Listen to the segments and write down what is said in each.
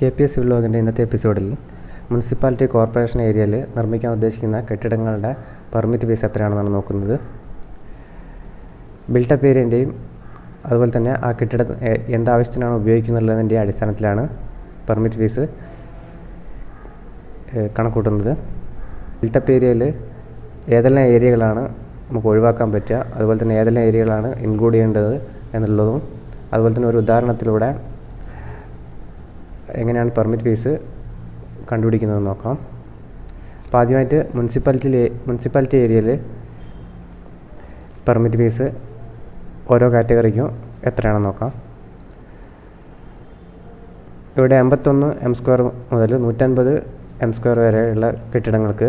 K P S വ്ലോഗിന്റെ ഇന്നത്തെ എപ്പിസോഡിൽ municipality corporation ഏരിയയിൽ നിർമ്മിക്കാൻ ഉദ്ദേശിക്കുന്ന കെട്ടിടങ്ങളുടെ പെർമിറ്റ് ഫീസ് എത്രയാണെന്നാണ് നോക്കുന്നത്. ബിൽട്ടപ്പ് ഏരിയന്റെയും അതുപോലെ തന്നെ ആ കെട്ടിട എന്താവശ്യത്തിനാണ് ഉപയോഗിക്കുന്നുള്ളതിന്റെ അടിസ്ഥാനത്തിലാണ് പെർമിറ്റ് ഫീസ് കണക്കൂട്ടുന്നത്. ബിൽട്ടപ്പ് ഏരിയയിൽ ഏതെല്ലാം ഏരിയകളാണ് നമുക്ക് ഒഴിവാക്കാൻ പറ്റുക അതുപോലെ തന്നെ ഏതെല്ലാം ഏരിയകളാണ് ഇൻക്ലൂഡ് ചെയ്യേണ്ടത് എന്നുള്ളതും അതുപോലെ തന്നെ ഒരു ഉദാഹരണത്തിലൂടെ എങ്ങനെയാണ് പെർമിറ്റ് ഫീസ് കണ്ടുപിടിക്കുന്നത് നോക്കാം. അപ്പോൾ ആദ്യമായിട്ട് മുനിസിപ്പാലിറ്റിയിൽ മുനിസിപ്പാലിറ്റി ഏരിയയിൽ പെർമിറ്റ് ഫീസ് ഓരോ കാറ്റഗറിക്കും എത്രയാണെന്ന് നോക്കാം. ഇവിടെ എൺപത്തൊന്ന് എം സ്ക്വയർ മുതൽ നൂറ്റൻപത് എം സ്ക്വയർ വരെയുള്ള കെട്ടിടങ്ങൾക്ക്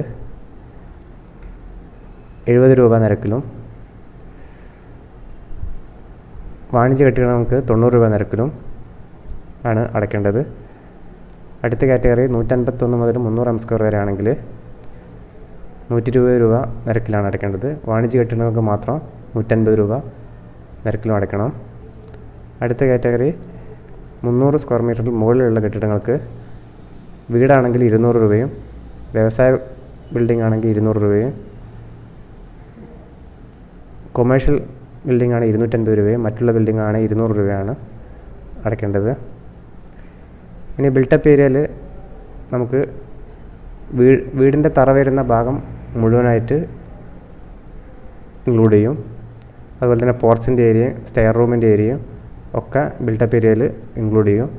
എഴുപത് രൂപ നിരക്കിലും വാണിജ്യ കെട്ടിടങ്ങൾക്ക് തൊണ്ണൂറ് രൂപ നിരക്കിലും ആണ് അടയ്ക്കേണ്ടത്. അടുത്ത കാറ്റഗറി നൂറ്റൻപത്തൊന്ന് മുതൽ മുന്നൂറ് എം സ്ക്വയർ വരെ ആണെങ്കിൽ നൂറ്റി ഇരുപത് രൂപ നിരക്കിലാണ് അടയ്ക്കേണ്ടത്. വാണിജ്യ കെട്ടിടങ്ങൾക്ക് മാത്രം നൂറ്റൻപത് രൂപ നിരക്കിലും അടയ്ക്കണം. അടുത്ത കാറ്റഗറി മുന്നൂറ് സ്ക്വയർ മീറ്ററിൽ മുകളിലുള്ള കെട്ടിടങ്ങൾക്ക് വീടാണെങ്കിൽ ഇരുന്നൂറ് രൂപയും വ്യവസായ ബിൽഡിംഗ് ആണെങ്കിൽ ഇരുന്നൂറ് രൂപയും കൊമേഴ്ഷ്യൽ ബിൽഡിംഗ് ആണ് ഇരുന്നൂറ്റൻപത് രൂപയും മറ്റുള്ള ബിൽഡിംഗ് ആണെങ്കിൽ ഇരുന്നൂറ് രൂപയാണ് അടയ്ക്കേണ്ടത്. ഇനി ബിൽട്ടപ്പ് ഏരിയയിൽ നമുക്ക് വീ വീടിന്റെ തറ വരുന്ന ഭാഗം മുഴുവനായിട്ട് ഇൻക്ലൂഡ് ചെയ്യും. അതുപോലെ തന്നെ പോർച്ചിന്റെ ഏരിയയും സ്റ്റെയർ റൂമിന്റെ ഏരിയയും ഒക്കെ ബിൽട്ടപ്പ് ഏരിയയിൽ ഇൻക്ലൂഡ് ചെയ്യും.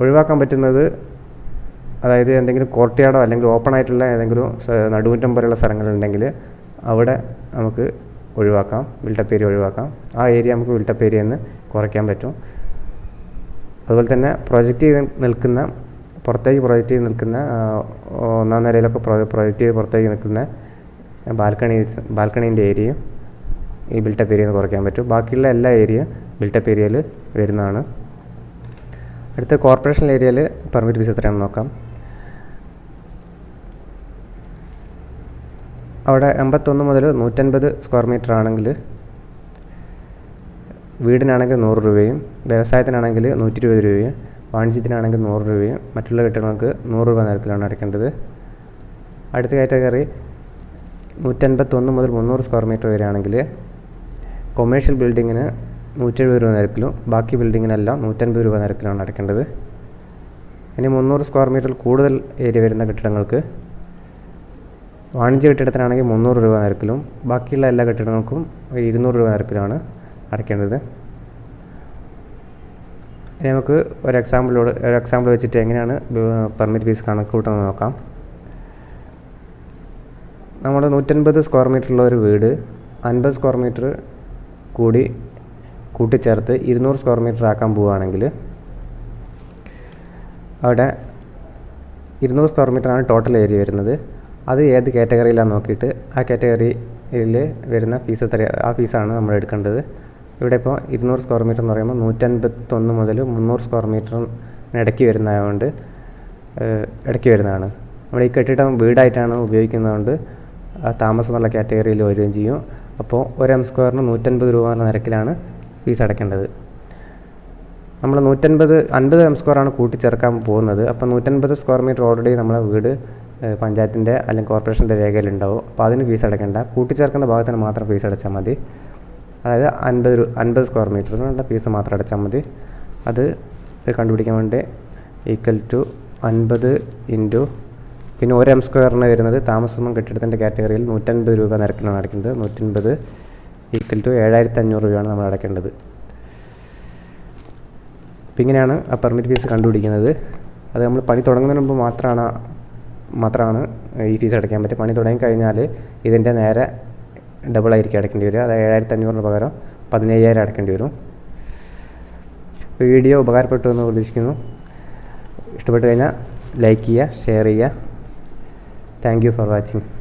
ഒഴിവാക്കാൻ പറ്റുന്നത് അതായത് എന്തെങ്കിലും കോർട്ട്യാർഡോ അല്ലെങ്കിൽ ഓപ്പൺ ആയിട്ടുള്ള ഏതെങ്കിലും നടുമുറ്റം പോലെയുള്ള സ്ഥലങ്ങളുണ്ടെങ്കിൽ അവിടെ നമുക്ക് ഒഴിവാക്കാം. ബിൽട്ടപ്പ് ഏരിയ ഒഴിവാക്കാം. ആ ഏരിയ നമുക്ക് ബിൽട്ടപ്പ് ഏരിയ എന്ന് കുറയ്ക്കാൻ പറ്റും. അതുപോലെ തന്നെ പ്രൊജക്റ്റ് ചെയ്ത് നിൽക്കുന്ന പുറത്തേക്ക് പ്രൊജക്റ്റ് ചെയ്ത് നിൽക്കുന്ന ഒന്നാം നിലയിലൊക്കെ പ്രൊ പ്രൊജക്റ്റ് ചെയ്ത് പുറത്തേക്ക് നിൽക്കുന്ന ബാൽക്കണി ബാൽക്കണീന്റെ ഏരിയയും ഈ ബിൽട്ടപ്പ് ഏരിയ കുറയ്ക്കാൻ പറ്റും. ബാക്കിയുള്ള എല്ലാ ഏരിയയും ബിൽട്ടപ്പ് ഏരിയയിൽ വരുന്നതാണ്. അടുത്ത കോർപ്പറേഷൻ ഏരിയയിൽ പെർമിറ്റ് ഫീസ് എത്രയാണെന്ന് നോക്കാം. അവിടെ എൺപത്തൊന്ന് മുതൽ നൂറ്റൻപത് സ്ക്വയർ മീറ്റർ ആണെങ്കിൽ വീടിനാണെങ്കിൽ നൂറ് രൂപയും വ്യവസായത്തിനാണെങ്കിൽ നൂറ്റി ഇരുപത് രൂപയും വാണിജ്യത്തിനാണെങ്കിൽ നൂറ് രൂപയും മറ്റുള്ള കെട്ടിടങ്ങൾക്ക് നൂറ് രൂപ നിരക്കിലാണ് അടയ്ക്കേണ്ടത്. അടുത്ത കാറ്റഗറി നൂറ്റൻപത്തൊന്ന് മുതൽ മുന്നൂറ് സ്ക്വയർ മീറ്റർ വരെയാണെങ്കിൽ കൊമേഴ്ഷ്യൽ ബിൽഡിങ്ങിന് നൂറ്റി എഴുപത് രൂപ നിരക്കിലും ബാക്കി ബിൽഡിങ്ങിനെല്ലാം നൂറ്റൻപത് രൂപ നിരക്കിലാണ് അടയ്ക്കേണ്ടത്. ഇനി മുന്നൂറ് സ്ക്വയർ മീറ്ററിൽ കൂടുതൽ ഏരിയ വരുന്ന കെട്ടിടങ്ങൾക്ക് വാണിജ്യ കെട്ടിടത്തിനാണെങ്കിൽ മുന്നൂറ് രൂപ നിരക്കിലും ബാക്കിയുള്ള എല്ലാ കെട്ടിടങ്ങൾക്കും ഇരുന്നൂറ് രൂപ നിരക്കിലാണ് അടയ്ക്കേണ്ടത്. ഇനി നമുക്ക് ഒരു എക്സാമ്പിളോട് ഒരു എക്സാമ്പിൾ വെച്ചിട്ട് എങ്ങനെയാണ് പെർമിറ്റ് ഫീസ് കണക്ക് കൂട്ടുന്നത് നോക്കാം. നമ്മുടെ നൂറ്റൻപത് സ്ക്വയർ മീറ്ററുള്ള ഒരു വീട് അൻപത് സ്ക്വയർ മീറ്റർ കൂടി കൂട്ടിച്ചേർത്ത് ഇരുന്നൂറ് സ്ക്വയർ മീറ്റർ ആക്കാൻ പോവുകയാണെങ്കിൽ അവിടെ ഇരുന്നൂറ് സ്ക്വയർ മീറ്റർ ആണ് ടോട്ടൽ ഏരിയ വരുന്നത്. അത് ഏത് കാറ്റഗറിയിലാണ് നോക്കിയിട്ട് ആ കാറ്റഗറിയിൽ വരുന്ന ഫീസ് എത്ര ആ ഫീസാണ് നമ്മൾ എടുക്കേണ്ടത്. ഇവിടെ ഇപ്പോൾ ഇരുന്നൂറ് സ്ക്വയർ മീറ്റർ എന്ന് പറയുമ്പോൾ നൂറ്റൻപത്തൊന്ന് മുതൽ മുന്നൂറ് സ്ക്വയർ മീറ്ററിന് ഇടയ്ക്ക് വരുന്നതുകൊണ്ട് ഇടയ്ക്ക് വരുന്നതാണ്. നമ്മൾ ഈ കെട്ടിടം വീടായിട്ടാണ് ഉപയോഗിക്കുന്നതുകൊണ്ട് താമസം എന്നുള്ള കാറ്റഗറിയിൽ വരികയും ചെയ്യും. അപ്പോൾ ഒരു എം സ്ക്വയറിന് നൂറ്റൻപത് രൂപ എന്ന നിരക്കിലാണ് ഫീസ് അടയ്ക്കേണ്ടത്. നമ്മൾ നൂറ്റൻപത് അൻപത് എം സ്ക്വയറാണ് കൂട്ടിച്ചേർക്കാൻ പോകുന്നത്. അപ്പോൾ നൂറ്റൻപത് സ്ക്വയർ മീറ്റർ ഓൾറെഡി നമ്മളെ വീട് പഞ്ചായത്തിന്റെ അല്ലെങ്കിൽ കോർപ്പറേഷന്റെ രേഖയിലുണ്ടാവും. അപ്പോൾ അതിന് ഫീസ് അടയ്ക്കേണ്ട. കൂട്ടിച്ചേർക്കുന്ന ഭാഗത്തിന് മാത്രം ഫീസ് അടച്ചാൽ മതി. അതായത് അൻപത് അൻപത് സ്ക്വയർ മീറ്ററിനുള്ള പീസ് മാത്രം അടച്ചാൽ മതി. അത് കണ്ടുപിടിക്കാൻ വേണ്ടി ഈക്വൽ ടു അൻപത് ഇന്റു പിന്നെ ഒരു എം സ്ക്വയറിന് വരുന്നത് താമസം കെട്ടിടത്തിന്റെ കാറ്റഗറിയിൽ നൂറ്റൻപത് രൂപ നിരക്കിലാണ് അടയ്ക്കുന്നത്. നൂറ്റൻപത് ഈക്വൽ ടു ഏഴായിരത്തി അഞ്ഞൂറ് രൂപയാണ് നമ്മൾ അടയ്ക്കേണ്ടത്. അപ്പോൾ ഇങ്ങനെയാണ് ആ പെർമിറ്റ് ഫീസ് കണ്ടുപിടിക്കുന്നത്. അത് നമ്മൾ പണി തുടങ്ങുന്നതിന് മുമ്പ് മാത്രമാണ് മാത്രമാണ് ഈ ഫീസ് അടയ്ക്കാൻ പറ്റുക. പണി തുടങ്ങിക്കഴിഞ്ഞാൽ ഇതിന്റെ നേരെ ഡബിൾ ആയിരിക്കും അടയ്ക്കേണ്ടി വരിക. അത് ഏഴായിരത്തി അഞ്ഞൂറിന് പകരം പതിനയ്യായിരം അടയ്ക്കേണ്ടി വരും. വീഡിയോ ഉപകാരപ്പെട്ടു എന്ന് പ്രതീക്ഷിക്കുന്നു. ഇഷ്ടപ്പെട്ടു കഴിഞ്ഞാൽ ലൈക്ക് ചെയ്യുക ഷെയർ ചെയ്യുക. Thank you for watching.